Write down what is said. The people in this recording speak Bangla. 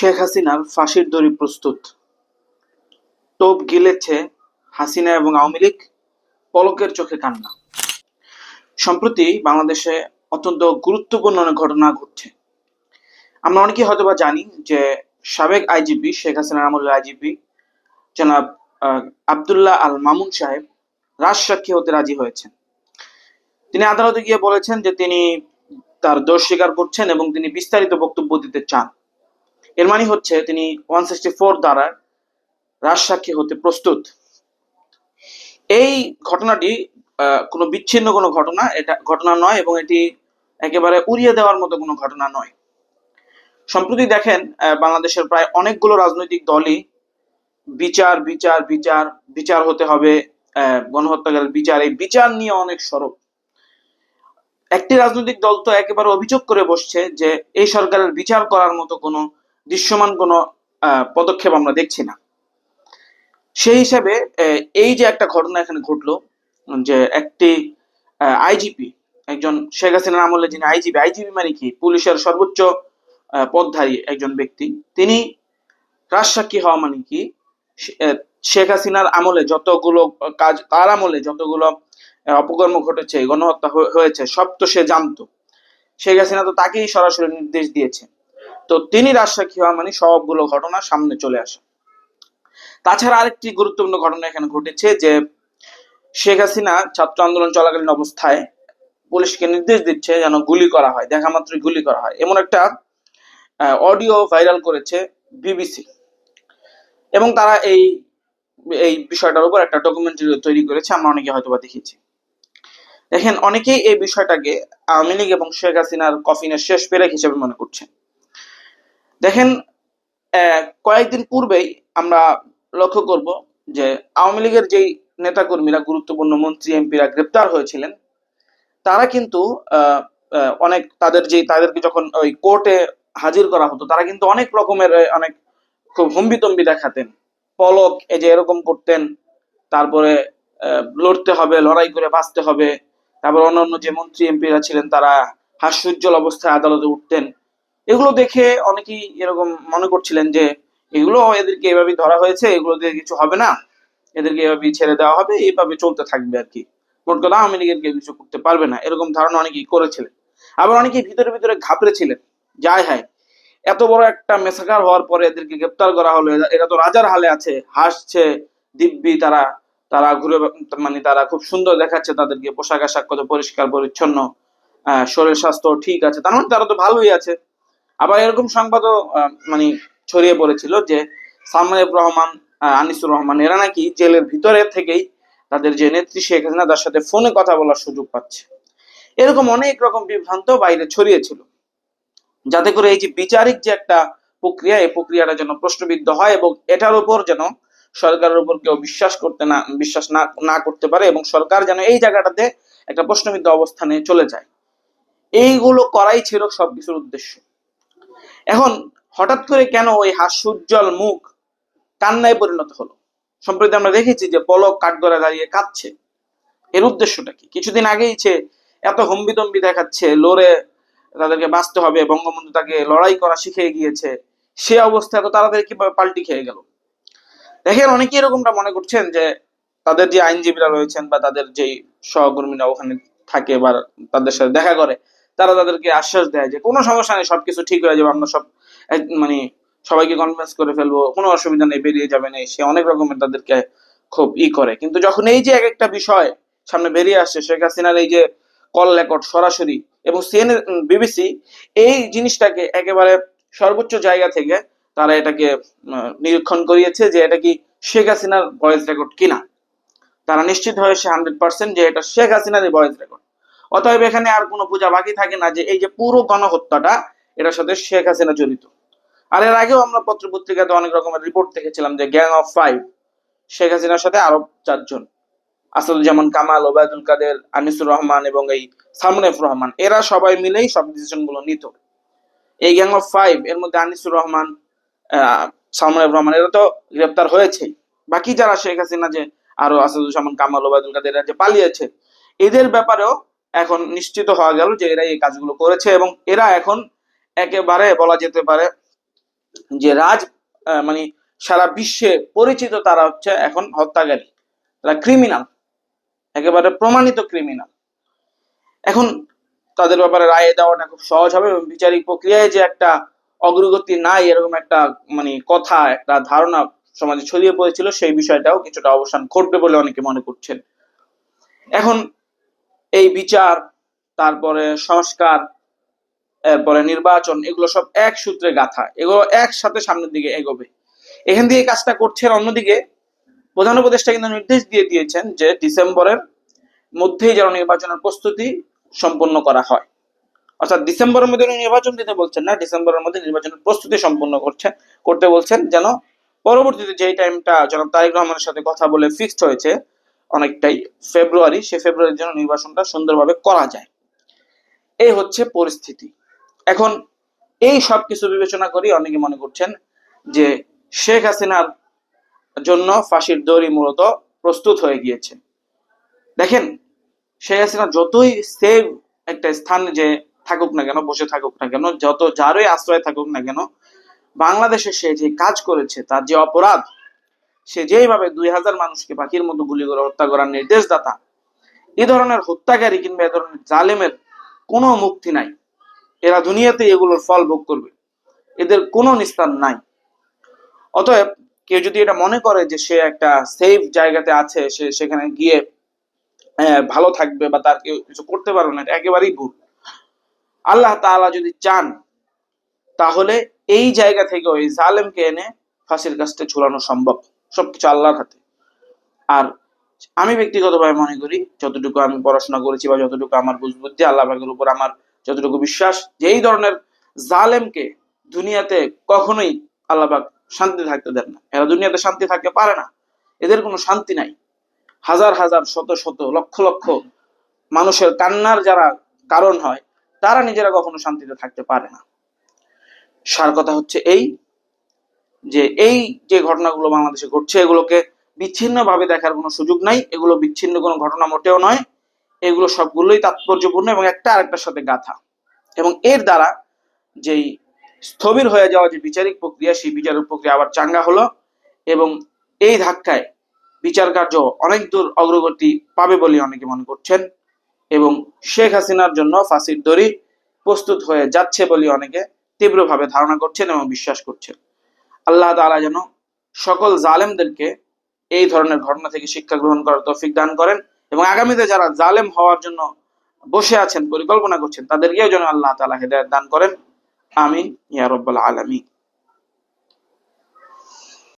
শেখ হাসিনার ফাঁসির দড়ি প্রস্তুত। তোপ গিলেছে হাসিনা এবং আওয়ামী লীগ, পলকের চোখে কান্না। সম্প্রতি বাংলাদেশে অত্যন্ত গুরুত্বপূর্ণ অনেক ঘটনা ঘটছে। আমরা অনেকেই হয়তো বা জানি যে সাবেক আইজিপি, শেখ হাসিনার আমলের আইজিপি, জনাব আব্দুল্লাহ আল মামুন সাহেব রাজসাক্ষী হতে রাজি হয়েছেন। তিনি আদালতে গিয়ে বলেছেন যে তিনি তার দোষ স্বীকার করছেন এবং তিনি বিস্তারিত বক্তব্য দিতে চান। এর মানে হচ্ছে তিনি ওয়ান সিক্সটি ফোর দ্বারা রাজসাক্ষী হতে প্রস্তুত। এই ঘটনাটি কোনো বিচ্ছিন্ন কোনো ঘটনা, এটা ঘটনা নয় এবং এটি একেবারে উড়িয়ে দেওয়ার মতো কোনো ঘটনা নয়। সম্প্রতি দেখেন বাংলাদেশের প্রায় অনেকগুলো রাজনৈতিক দলই বিচার বিচার বিচার বিচার হতে হবে গণহত্যাকারীর বিচার, এই বিচার নিয়ে অনেক সরব। একটি রাজনৈতিক দল তো একেবারে অভিযোগ করে বসছে যে, এই সরকারের বিচার করার মতো কোনো দৃশ্যমান কোনো পদক্ষেপ আমরা দেখছি না। সেই হিসাবে এই যে একটা ঘটনা এখানে ঘটলো, যে একটি আইজিপি একজন শেখ হাসিনার আমলে যিনি আইজিপি আইজিপি মানে কি? পুলিশের সর্বোচ্চ পদধারী একজন ব্যক্তি। তিনি রাজসাক্ষী হওয়া মানে কি? শেখ হাসিনার আমলে যতগুলো কাজ, তার আমলে যতগুলো অপকর্ম ঘটেছে, গণহত্যা হয়েছে, সব তো সে জানতো। শেখ হাসিনা তো তাকেই সরাসরি নির্দেশ দিয়েছে। তো তিনি রাজসাক্ষী হওয়া মানে সবগুলো ঘটনা সামনে চলে আসে। তাছাড়া আরেকটি গুরুত্বপূর্ণ ঘটনা এখানে ঘটেছে যে শেখ হাসিনা ছাত্র আন্দোলন চলাকালীন অবস্থায় পুলিশকে নির্দেশ দিচ্ছে যেন গুলি করা হয়, দেখা মাত্রই গুলি করা হয়। এমন একটা অডিও ভাইরাল করেছে বিবিসি। এবং তারা এই এই বিষয়টার উপর একটা ডকুমেন্টারি তৈরি করেছে, আমরা অনেকে হয়তো বা দেখেছি। দেখেন, অনেকেই এই বিষয়টাকে আওয়ামী লীগ এবং শেখ হাসিনার কফিনের শেষ পেরেক হিসেবে মনে করছেন। দেখেন কয়েকদিন পূর্বেই আমরা লক্ষ্য করব যে আওয়ামী লীগের যেই নেতাকর্মীরা গুরুত্বপূর্ণ মন্ত্রী, এমপিরা গ্রেপ্তার হয়েছিলেন, তারা কিন্তু অনেক তাদের যে তাদেরকে যখন ওই কোর্টে হাজির করা হতো, তারা কিন্তু অনেক রকমের অনেক খুব হম্বিতম্বি দেখাতেন। পলক, এই যে এরকম করতেন, তারপরে লড়তে হবে, লড়াই করে বাঁচতে হবে, তারপর অন্যান্য যে মন্ত্রী, এমপিরা ছিলেন, তারা হাস্যোজ্জ্বল অবস্থায় আদালতে উঠতেন। এগুলো দেখে অনেকেই এরকম মনে করছিলেন যে, এগুলো এদেরকে এভাবে ধরা হয়েছে, এগুলো দিয়ে কিছু হবে না। এদেরকে এভাবে ছেড়ে দেওয়া হবে এইভাবে চলতে থাকবে আর কি। মোট কথা, আওয়ামী লীগের কেউ কিছু করতে পারবে না। এরকম ধারণা অনেকেই করেছিলেন। আবার অনেকেই ভিতরে ভিতরে ঘাবড়েছিলেন যায় হায়, এত বড় একটা মেসাকার হওয়ার পরে এদেরকে গ্রেপ্তার করা হলো। এরা- তো রাজার হালে আছে। হাসছে, দিব্যি তারা তারা ঘুরে মানে তারা খুব সুন্দর দেখাচ্ছে তাদেরকে। পোশাক আশাক কত পরিষ্কার, পরিচ্ছন্ন। শরীর স্বাস্থ্য ঠিক আছে। তার মানে তারা তো ভালোই আছে। আবার এরকম সংবাদও মানে ছড়িয়ে পড়েছিল যে এফ রহমান আনিসুর রহমান, এরা নাকি জেলের ভিতরে থেকেই তাদের যে নেত্রী শেখ হাসিনা, তার সাথে ফোনে কথা বলার সুযোগ পাচ্ছে। এরকম অনেক রকম বিভ্রান্ত বাইরে ছড়িয়েছিল। যাতে করে এই যে বিচারিক যে একটা প্রক্রিয়া, এই প্রক্রিয়াটা যেন প্রশ্নবিদ্ধ হয় এবং এটার উপর যেন সরকারের উপর কেউ বিশ্বাস করতে না, বিশ্বাস না না করতে পারে এবং সরকার যেন এই জায়গাটাতে একটা প্রশ্নবিদ্ধ অবস্থানে চলে যায়। এইগুলো করাই ছিল সবকিছুর উদ্দেশ্য। এখন হঠাৎ করে কেন ওই হাস্যোজ্জ্বল মুখ কান্নায় পরিণত হলো? সম্প্রতি আমরা দেখেছি যে পলক কাঠগড়ে দাঁড়িয়ে কাঁদছে। এর উদ্দেশ্যটা কি? কিছুদিন আগেই সে এত হম্বিতম্বি দেখাচ্ছে, লড়ে তাদেরকে বাঁচতে হবে, বঙ্গবন্ধু তাকে লড়াই করা শিখে গিয়েছে। সে অবস্থা এত তাড়াতাড়ি কীভাবে পাল্টি খেয়ে গেল? দেখেন অনেকে এরকমটা মনে করছেন যে তাদের যে আইনজীবীরা রয়েছেন বা তাদের যেই সহকর্মীরা ওখানে থাকে বা তাদের সাথে দেখা করে তারা তাদেরকে আশ্বাস দেয় যে, কোনো সমস্যা নেই, সবকিছু ঠিক হয়ে যাবে, আমরা সব মানে সবাইকে কনভিন্স করে ফেলব, কোনো অসুবিধা নেই, বেরিয়ে যাবে না, সে অনেক রকমের তাদেরকে খুব ই করে। কিন্তু যখন এই যে এক একটা বিষয় সামনে বেরিয়ে আসছে, শেখ হাসিনার এই যে কল রেকর্ড সরাসরি এবং সিএনএ বিবিসি, এই জিনিসটাকে একেবারে সর্বোচ্চ জায়গা থেকে তারা এটাকে নিরীক্ষণ করিয়েছে যে, এটা কি শেখ হাসিনার ভয়েস রেকর্ড কিনা? তারা নিশ্চিত হয়েছে হান্ড্রেড পার্সেন্ট যে, এটা শেখ হাসিনারই ভয়েস রেকর্ড অতএব এখানে আর কোনো পূজা বাকি থাকে না যে এই যে পুরো গণহত্যাটা, এটার সাথে শেখ হাসিনা জড়িত। আর এর আগেও আমরা পত্র পত্রিকাতে অনেক রকমের রিপোর্ট দেখেছিলাম যে গ্যাং অফ ফাইভ শেখ হাসিনার সাথে আরও চারজন। আসাদুজ্জামান কামাল, ওবায়দুল কাদের, আনিসুর রহমান এবং এই সালমান এফ রহমান, এরা সবাই মিলেই সব ডিসিশনগুলো নিত। এই গ্যাং অফ ফাইভ এর মধ্যে আনিসুর রহমান সালমান রহমান, এরা তো গ্রেপ্তার হয়েছে। বাকি যারা শেখ হাসিনা যে আরও আসাদুজ্জামান কামাল, ওবায়দুল কাদের যে পালিয়েছে, এদের ব্যাপারেও এখন নিশ্চিত হওয়া গেল যে এরা এই কাজগুলো করেছে এবং এরা এখন একেবারে বলা যেতে পারে যে রাজ মানে সারা বিশ্বে পরিচিত তারা হচ্ছে এখন হত্যাকারী। তারা ক্রিমিনাল একেবারে প্রমাণিত ক্রিমিনাল এখন তাদের ব্যাপারে রায় দেওয়াটা খুব সহজ হবে এবং বিচারিক প্রক্রিয়ায় যে একটা অগ্রগতি নাই, এরকম একটা মানে কথা, একটা ধারণা সমাজে ছড়িয়ে পড়েছিল, সেই বিষয়টাও কিছুটা অবসান ঘটবে বলে অনেকে মনে করছেন। এখন এই বিচার, তারপরে সংস্কার, এরপরে নির্বাচন, এগুলো সব এক সূত্রে গাথা। এগুলো একসাথে সামনের দিকে এগোবে। এখান দিয়ে কাজটা করছেন অন্যদিকে প্রধান উপদেষ্টা কিন্তু নির্দেশ দিয়ে দিয়েছেন যে ডিসেম্বরের মধ্যেই যেন নির্বাচনের প্রস্তুতি সম্পন্ন করা হয়। অর্থাৎ ডিসেম্বরের মধ্যে নির্বাচন দিতে বলছেন না, ডিসেম্বরের মধ্যে নির্বাচনের প্রস্তুতি সম্পন্ন করছে, করতে বলছেন যেন পরবর্তীতে যেই টাইমটা যেন তারেক রহমানের সাথে কথা বলে ফিক্সড হয়েছে অনেকটাই ফেব্রুয়ারি, সে ফেব্রুয়ারির জন্য নির্বাচনটা সুন্দরভাবে করা যায়। এই হচ্ছে পরিস্থিতি। এখন এই সব কিছু বিবেচনা করি অনেকে মনে করছেন যে শেখ হাসিনার জন্য ফাঁসির দড়ি মূলত প্রস্তুত হয়ে গিয়েছে। দেখেন, শেখ হাসিনা যতই সেভ একটা স্থানে যে থাকুক না কেন, বসে থাকুক না কেন, যত যারই আশ্রয় থাকুক না কেন, বাংলাদেশে সে যে কাজ করেছে, তার যে অপরাধ সে যেইভাবে দুই হাজার মানুষকে পাখির মতো গুলি করে হত্যা করার নির্দেশদাতা, এ ধরনের হত্যাকারী কিংবা এ ধরনের জালেমের কোনো মুক্তি নাই। এরা দুনিয়াতে এগুলোর ফল ভোগ করবে। এদের কোনো নিস্তার নাই। অতএব কেউ যদি এটা মনে করে যে সে একটা সেফ জায়গাতে আছে, সে সেখানে গিয়ে ভালো থাকবে বা তার কেউ কিছু করতে পারবে না একেবারেই ভুল। আল্লাহ তাআলা যদি চান, তাহলে এই জায়গা থেকে ওই জালেমকে এনে ফাঁসির কাছটা ঝুলানো সম্ভব। সবকিছু আল্লাহর হাতে। আর আমি ব্যক্তিগতভাবে মনে করি, যতটুকু আমি পড়াশোনা করেছি বা যতটুকু আমার বুঝবুদ্ধি, আল্লাহ পাকের উপর আমার যতটুকু বিশ্বাস যে এই ধরনের জালেমকে দুনিয়াতে কখনোই আল্লাহ পাক শান্তি থাকতে দেন না। এরা দুনিয়াতে শান্তি থাকতে পারে না। এদের কোনো শান্তি নাই। হাজার হাজার, শত শত, লক্ষ লক্ষ মানুষের কান্নার যারা কারণ হয়, তারা নিজেরা কখনো শান্তিতে থাকতে পারে না। সার কথা হচ্ছে এই যে এই যে ঘটনাগুলো বাংলাদেশে ঘটছে, এগুলোকে বিচ্ছিন্নভাবে দেখার কোনো সুযোগ নাই। এগুলো বিচ্ছিন্ন কোনো ঘটনা মোটেও নয়। এগুলো সবগুলোই তাৎপর্যপূর্ণ এবং একটা আরেকটার সাথে গাথা। এবং এর দ্বারা যেই স্থবির হয়ে যাওয়া যে বিচারিক প্রক্রিয়া, সেই বিচারিক প্রক্রিয়া আবার চাঙ্গা হলো এবং এই ধাক্কায় বিচার কার্য অনেক দূর অগ্রগতি পাবে বলে অনেকে মনে করছেন এবং শেখ হাসিনার জন্য ফাঁসির দড়ি প্রস্তুত হয়ে যাচ্ছে বলে অনেকে তীব্রভাবে ধারণা করছেন এবং বিশ্বাস করছেন। আল্লাহ তালা যেন সকল জালেমদেরকে এই ধরনের ঘটনা থেকে শিক্ষা গ্রহণ করার তৌফিক দান করেন এবং আগামীতে যারা জালেম হওয়ার জন্য বসে আছেন, পরিকল্পনা করছেন, তাদেরকেও যেন আল্লাহ তালা হেদায়ত দান করেন। আমিন, ইয়া রব্বাল আলামিন।